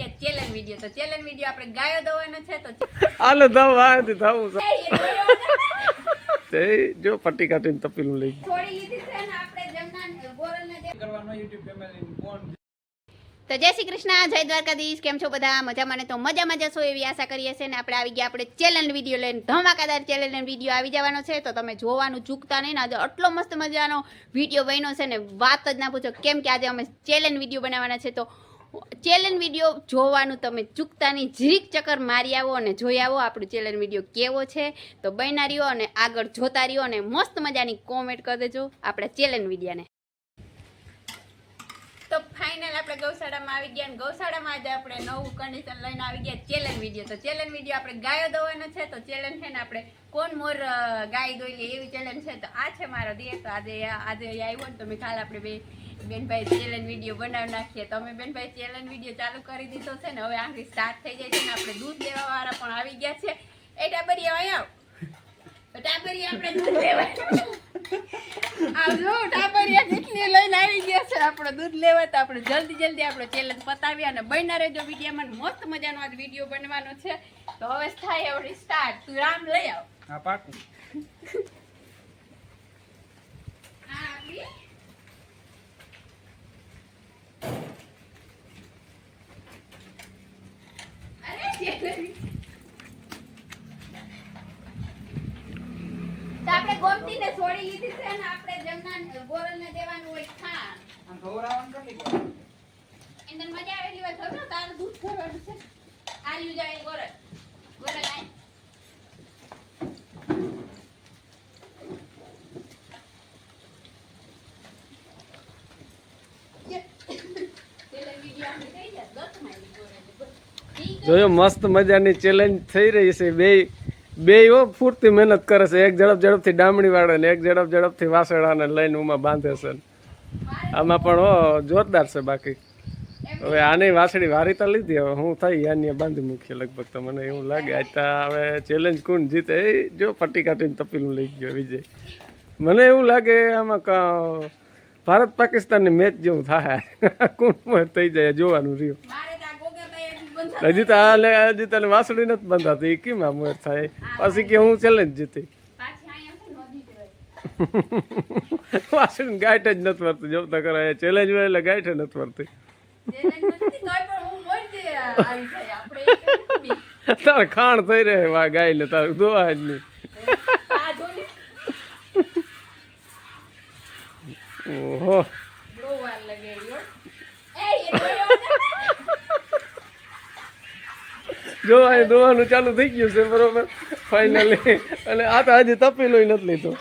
ગયા challenge video. તો challenge video આપણે ગાયો દવાનો છે તો હાલો થવું છે. જોયો ને? તે જો પટ્ટી કાઢીને તપેલું લઈ ગયું. લીધી છે ને આપણે જમના ગોરલને કરવાનો YouTube family ફોન તો જય શ્રી કૃષ્ણ જય દ્વારકાધીશ. કેમ છો બધા? મજામાં ને? તો મજામાં જશો એવી આશા કરીએ છીએ ને આપણે આવી ગયા આપણે ચેલેન્જ વીડિયો લઈને. ધમાકાદાર ચેલેન્જ વીડિયો આવી જવાનો છે. તો તમે જોવાનું ચૂકતા નહીં ને. આજે આટલો મસ્ત મજાનો વીડિયો બન્યો છે ને. વાત જ ના પૂછો. કેમ કે આજે અમે ચેલેન્જ વીડિયો બનાવવાના છે. તો ચેલેન્જ વીડિયો જોવાનું તમે ચૂકતાની જીરીક ચક્કર મારી આવો અને જોઈ આવો. આપણું ચેલેન્જ વીડિયો કેવો છે? તો બન્યા રહ્યો અને આગળ જોતા રહ્યો અને મસ્ત મજાની કોમેન્ટ કરી દેજો આપણા ચેલેન્જ વિડીયાને. તો ફાઇનલ આપણે ગૌશાળામાં આવી ગયા ગૌશાળામાં આજે આપણે નવું કન્ડિશન લઈને આવી ગયા ચેલેન્જ વીડિયો. તો ચેલેન્જ વીડિયો આપણે ગાયો દવાનો છે. તો ચેલેન્જ છે ને આપણે કોણ મોર ગાય દોઈ એવી ચેલેન્જ છે. તો આ છે મારો દિયર. તો આજે આજે આવ્યો ને તો મેં કાલ આપણે બે બેનભાઈ ચેલેન્જ વીડિયો બનાવી નાખીએ. તો અમે બેનભાઈ ચેલેન્જ વીડિયો ચાલુ કરી દીધો છે ને, હવે આખી સ્ટાર્ટ થઈ જાય છે ને, આપણે દૂધ લેવા વાળા પણ આવી ગયા છે. એ ટાબરી આવ. તો આપણે દૂધ લેવા આવજો ટાબરિયા લઈને આવી ગયા છે. આપણે દૂધ લેવા, તો આપણે જલ્દી જલ્દી આપણો ચેલેન્જ પતાવી અને બન્યા રહેજો વિડીયોમાં મસ્ત મજાનો આજ વીડિયો બનવાનો છે. તો હવે થાય એવડી સ્ટાર્ટ તું રામ લઈ આવ. પાકું આ આપણી અરે challenge. તો આપણે ગોમતીને લીધી છે ને આપણે જમના ગોરલને દેવાનું હોય ખાણ. આમ કેટલી વાર? અંદર મજા આવેલી હોય ખબર તાર દૂધ ભરવાનું છે. આલ્યું જાય ગોરલ. ગોરલ આય? જોયો મસ્ત મજાની ચેલેન્જ થઈ રહી છે બે બે હો પૂરતી મહેનત કરે છે. એક ઝડપ ઝડપથી ડામણી વાળે ને એક ઝડપ ઝડપથી વાસણાને લઈને ઉમાં બાંધે છે. આમાં પણ જોરદાર છે બાકી. હવે આની વાસળી વારી તો લીધી. હવે હું થઈ આની બાંધી મૂકીએ લગભગ તો મને એવું લાગે. આજ તો હવે ચેલેન્જ કોણ જીતે? એ જો પટ્ટી કાઢીને તપેલું લઈ ગયો વિજય. મને એવું લાગે આમાં ક- ભારત પાકિસ્તાનની મેચ જેવું થાય. કોણ થઈ જાય જોવાનું રહ્યું. મારે તો આ ગોગાભાઈ હજી તો આ લે હજી તને વાસળી નથી બંધાતી. એ કેમ થાય? પછી કે હું ચેલેન્જ જીતી. વાસળી ગાંઠ જ નથી વરતી. જોતા કરે ચેલેન્જ હોય એટલે ગાંઠ નથી વર્તી. તારે ખાણ થઈ રહે વા ગાય ને તારે દોવા જ નહીં. ઓહો બહુ વાર લાગે યો એ એ જોયો ને? જો આ દોવાનું ચાલુ થઈ ગયું છે, બરોબર? ફાઇનલી અને આ તો હજી તપેલો નથી લીધો.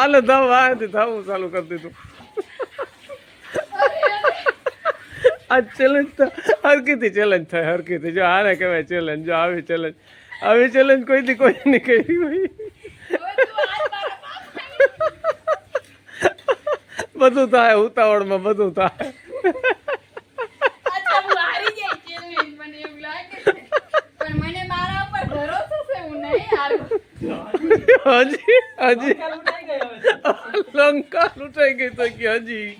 આલે ધાવ આથી ધાવું ચાલુ કરી દીધું. આ ચેલેન્જ તો હરકીથી ચેલેન્જ થાય, હરકીથી. જો આને કહેવાય ચેલેન્જ જો આવી ચેલેન્જ આવી ચેલેન્જ કોઈથી કોઈ નહીં કરી હોય. બધું થાય, ઉતાવળમાં બધું થાય અચ્છા હું હારી જાય challenge, મને એવું લાગે છે. પણ મને મારા ઉપર ભરોસો છે હું નહીં હારું હજી હજી લંકા લૂંટાઈ ગઈ તો કે હજી.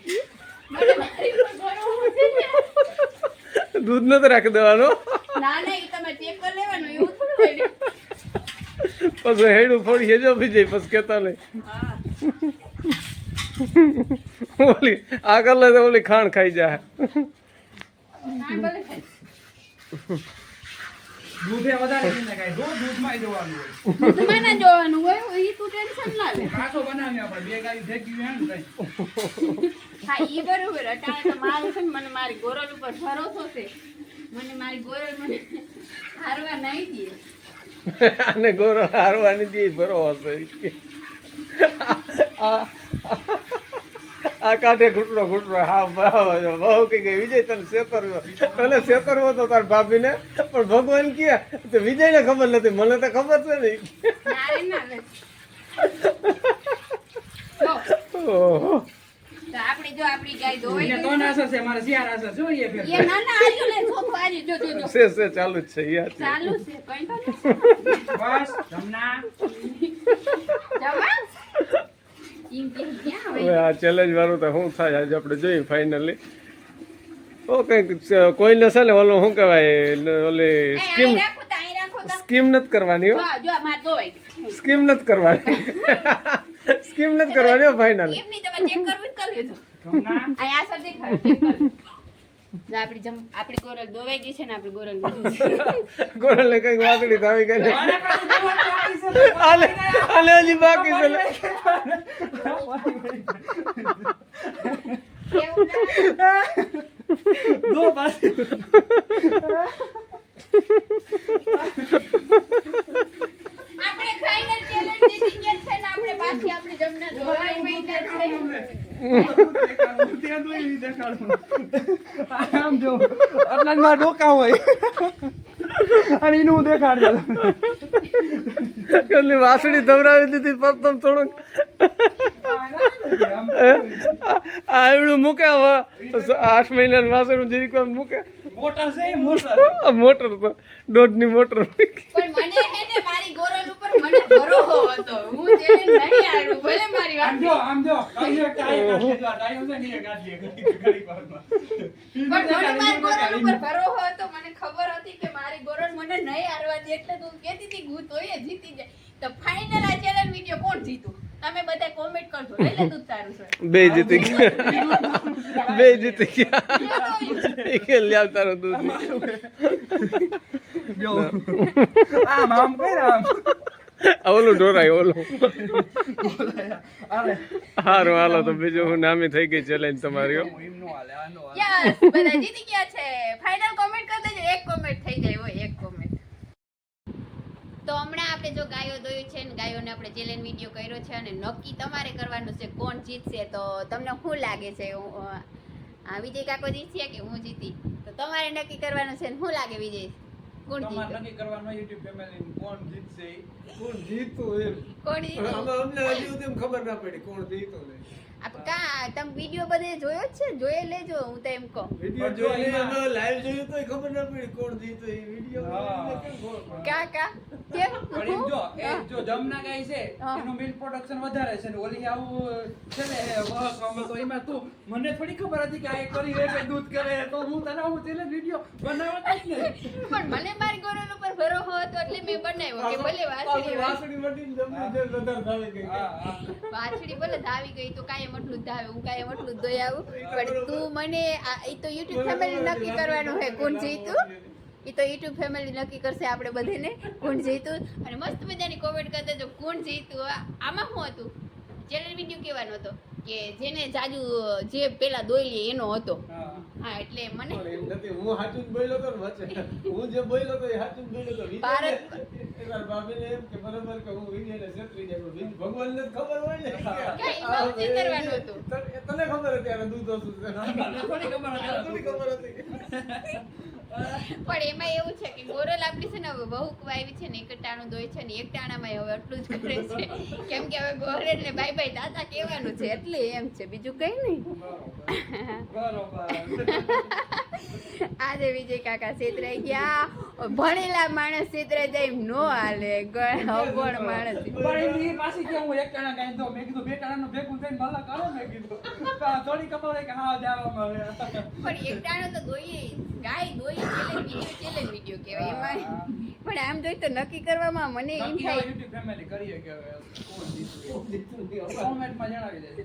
દૂધ નથી રાખી દેવાનું. પછી હેડું ફોડી હેજો ભી જાય પછી કેતા નહીં ઓલી આગળ લે ઓલી ખાણ ખાઈ જાય. દૂધે વધારે નહીં નખાય. રોજ દૂધમાં જોવાનું હોય. દૂધમાં ના જોવાનું હોય એ તું ટેન્શન ના લે કાસો બનાવી આપણે. બે ગાડી ભેગી ને તઈ. હા એ બરોબર અટાણે તો મારું છે ને મને મારી ગોરલ ઉપર ભરોસો છે મને મારી ગોરલ મને હારવા નહીં દે અને ગોરો હારવાની દે ભરોસો છે આ આ કાંઠે ઘૂંટડો ઘૂંટડો હા બરાબર બહુ કે ગઈ વિજય તને શેતરવો તને શેતરવો તો તાર ભાભીને પણ ભગવાન કે તો વિજયને ખબર નથી મને તો ખબર છે નહીં ઓહો. તો જો આપણી ગાય છે. મારે ચાર આસર જોઈએ ફેર. એ ના ના આજુ લે છોકરો આજુ જો જો જો. છે છે ચાલુ જ છે યાર ચાલુ છે કઈ તો બસ જમના. જવા ઈમ કે ક્યાં હવે આ ચેલેન્જ વાળું તો શું થાય? આજે આપણે જોઈએ ફાઇનલી ઓ કંઈક કોઈને છે ને ઓલું શું કહેવાય? ઓલી સ્કીમ. સ્કીમ નથી કરવાની હો. સ્કીમ નથી કરવાની. સ્કીમ નથી કરવાની હો ફાઇનલ આપણી જમ- આપણી ગોરલ દોવાઈ ગઈ છે ને આપણી ગોરલ છે. ગોળલે કંઈક વાતડી ગઈ ને. પાછું જોવાનું બાકી આલે આલે હજી બાકી છે લે. એવું ના દો પાછી. આપણે final ચેલેન્જ જીતી ગયા છે ને આપણે પાછી આપણી જમના ધોવાઈ માંડ્યા છે. ત્યાં દોરી દેખાડું. આમ જો આટલા મારા ડોકા હોય અને એનું હું દેખાડજો એટલે વાસળી ધવરાવી દીધી પ્રથમ થોડુંક આમ આ એવડું મૂકે હવે આઠ મહિના વાસણ જરીક વાર મૂકે મોટા છે એ મોટર. તો. દોઢની મોટર. પણ મને હે ને મારી ગોરલ ઉપર મને ભરોસો હતો. હું challenge નહીં હારું ભલે મારી વાત જો આમ જો કહીએ કે આ એક હાથે જો આ ડાયો છે ને એ કાઢીએ ઘડી- પણ મને મારી ગોરલ ઉપર ભરોસો હતો. મને ખબર હતી કે મારી ગોરલ મને નહીં હારવા દે એટલે તું કહેતી હતી હું તોય જીતી જાય. તો ફાઇનલ આ ચેલેન્જ વિડિયો કોણ જીતું? તમે બધા કોમેન્ટ કરજો લઈ લે દૂધ તારું છે. બે જીતી ગયા. બે જીતી ગયા. એક કે લ્યાવ તારો દૂધ. જો. આમ આમ કર આમ. ઓલું ઢોરાય ઓલું. હારું હાલો તો બીજું હું નામી થઈ ગઈ ચેલેન્જ તમારી યસ બધા જીતી ગયા છે. ફાઇનલ કોમેન્ટ કરી દેજો. એક કોમેન્ટ થઈ જાય હોય એક કોમેન્ટ તો હમણાં આપણે જો ગાયો દોયું છે ને આપણે ચેલેન્જ વીડિયો કર્યો છે અને નક્કી તમારે કરવાનું છે કોણ જીતશે તો તમને શું લાગે છે? આ વિજય કાકો જીતશે કે હું જીતી? તો તમારે નક્કી કરવાનું છે શું લાગે વિજય? કોણ તમારે જીતે? નક્કી કરવાનું યુટ્યુબ ફેમિલી કોણ જીતશે. કોણ જીતું એમ? કોણ જીતે? અમને હજી સુધી ખબર ના પડી કોણ જીતું ને. આપ કા તમે વીડિયો બધે જોયો છે? જોઈ લેજો હું તો એમ કહું. વિડિયો જોઈને અમે લાઈવ જોયું તો ખબર ના પડી કોણ જીતો એ વિડિયો હા. કા કા? કેમ? પણ જો એ જો જમના ગાય છે એનું મિલ પ્રોડક્શન વધારે છે ને ઓલી આવું છે ને વર્ક અમે તો એમાં તું મને થોડી ખબર હતી કે આ એ કરી રે કે દૂધ કરે તો હું તને આવું તેલે વિડિયો બનાવતો જ નહીં. પણ મને મારી ગોરલ ભરોસો હતો એટલે મેં બનાવ્યો કે ભલે વાછડી હોય. વાસળી મટીને જમવું છે, વધારે. હા હા. વાછડી ભલે ધાવી ગઈ તો કાયમ એટલું જ ધાવે હું કાયમ એટલું જ દોઈ આવું. પણ તું મને આ ઈ તો યુટ્યુબ ફેમિલી નક્કી કરવાનું હે કોણ જીતું? ઈ તો યુટ્યુબ ફેમિલી નક્કી કરશે આપણે બધેને કોણ જીતું? અને મસ્ત મજાની કોમેન્ટ કરતા જો કોણ જીતું? આમાં શું હતું? ચેનલ વીડિયો કહેવાનો હતો? કે જેને જાજુ જે પેલા દોઈ લે એનો હતો. હા હા એટલે મને પણ એમ નથી, હું સાચું બોલ્યો તો વચ્ચે. હું જે બોલ્યો તો એ સાચું બોલ્યો તો. ભારત- ભાભીને એમ કે બરાબર કે હું વિજયને છેતરી જાય. વિજય- ભગવાનને ખબર હોય ને. તને ખબર હતી દૂધ. થોડી ખબર હતી પણ એમાં એવું છે કે ગોરલ આપણી છે ને હવે બહુ આવી છે ને એક ટાણું દોય છે ને એક ટાણામાં હવે એટલું જ કરે છે. કેમ કે હવે ગોરલ ને બાય બાય દાદા કહેવાનું છે એટલે એમ છે. બીજું કઈ નહીં. આજે વિજય કાકા છેતરાઈ ગયા. ભણેલા માણસ છેતરાઈ જાય એમ નો હાલે. અભણ માણસ. પણ એ પાછી કે હું એક ટાણા ગાય દો મેં કીધું બે ટાણાનું ભેગું થઈને ભલા કરો મેં કીધું. થોડી ખબર કે હા જાવામાં આવે પણ એક ટાણો તો દોઈએ ગાય દોઈ ચેલેન્જ વીડિયો ચેલેન્જ વિડિયો કહેવાય. એમાં પણ આમ જોઈ તો નક્કી કરવામાં મને એમ થાય. યુટ્યુબ ફેમિલી કરીએ કે. કોમેન્ટમાં જણાવી દેજો.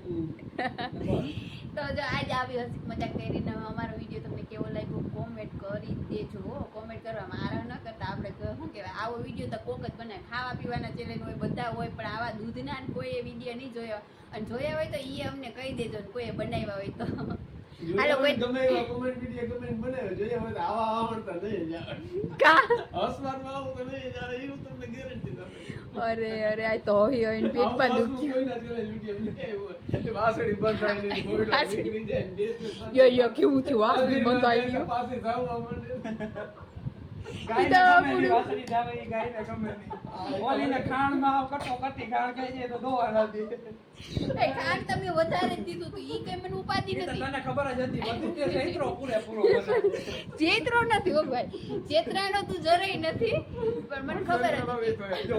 તો જો આજ આવી હસી મજાક કરીને અમારો વીડિયો તમને કેવો લાગ્યો કોમેન્ટ કરી દેજો કોમેન્ટ કરવા મારા ન કરતા આપણે શું કહેવાય? આવો વીડિયો તો કોક જ બનાવે ખાવા પીવાના ચેલેન્જ હોય, બધા હોય, પણ આવા દૂધના કોઈ કોઈએ વીડિયો નહીં જોયો. અને જોયા હોય તો એ અમને કહી દેજો ને કોઈએ બનાવ્યા હોય તો. હાલો કોઈ ગમે એવા comment video comment બનાવે, જોયા હોય આવા આવડતા નહીં યાર. કા હસવાનું આવું તો નહીં યાર, એવું તમને ગેરંટી દઉં અરે અરે આ તો હોય હોય ને પેટમાં આવું દુખ્યું કોઈના challenge video નહીં વાસળી બંધ થાય ને કોઈ. નીકળી જાય ને યો યો કેવું થયું વાસળી બંધ આવી ગયું પાસે જાવ માંડે. ગમે ખાઈ જાય તો દોવા નથી. એ ખાંડ તમે વધારે દીધું હતું ઈ કઈ મને ઉપાધિ નથી તને ખબર જ હતી બધું તે ચૈત્રો પૂરેપૂરો બનાવ્યો. ચેતરો નથી હો ભાઈ ચેતરાનો તું જરાય નથી પણ મને ખબર હતી જો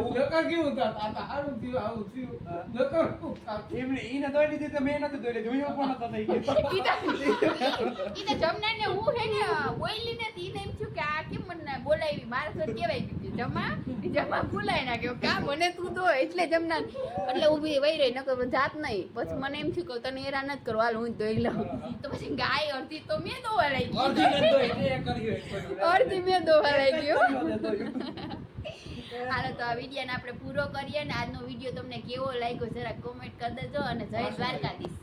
કેવું હારું થયું, આવું થયું. નકર એમને ઈને દોઈ દીધી તો મેં નથી લીધી. હું પણ નતો થઈ ગયો. જમનાને હું હે ને બોયલી નથી ઈને એમ થયું કે આ કેમ મને બોલાવી મારે તો કેવાય ગયું કે જમા ઈ ના ભૂલાઈ કા મને તું તો એટલે જમના એટલે ઊભી વહી રહી નકર જાત નહીં. પછી મને એમ થયું કે તને હેરાન નથી કરો હાલ હું ધોઈ લઉં. તો પછી ગાય અડધી તો મેં ધોવા લાગી અડધી મેં ધોવા લાગ્યો ગયો હાલો તો આ વિડીયોને આપણે પૂરો કરીએ ને. આજનો વીડિયો તમને કેવો લાગ્યો જરા કોમેન્ટ કરી દેજો અને જય દ્વારકાધીશ.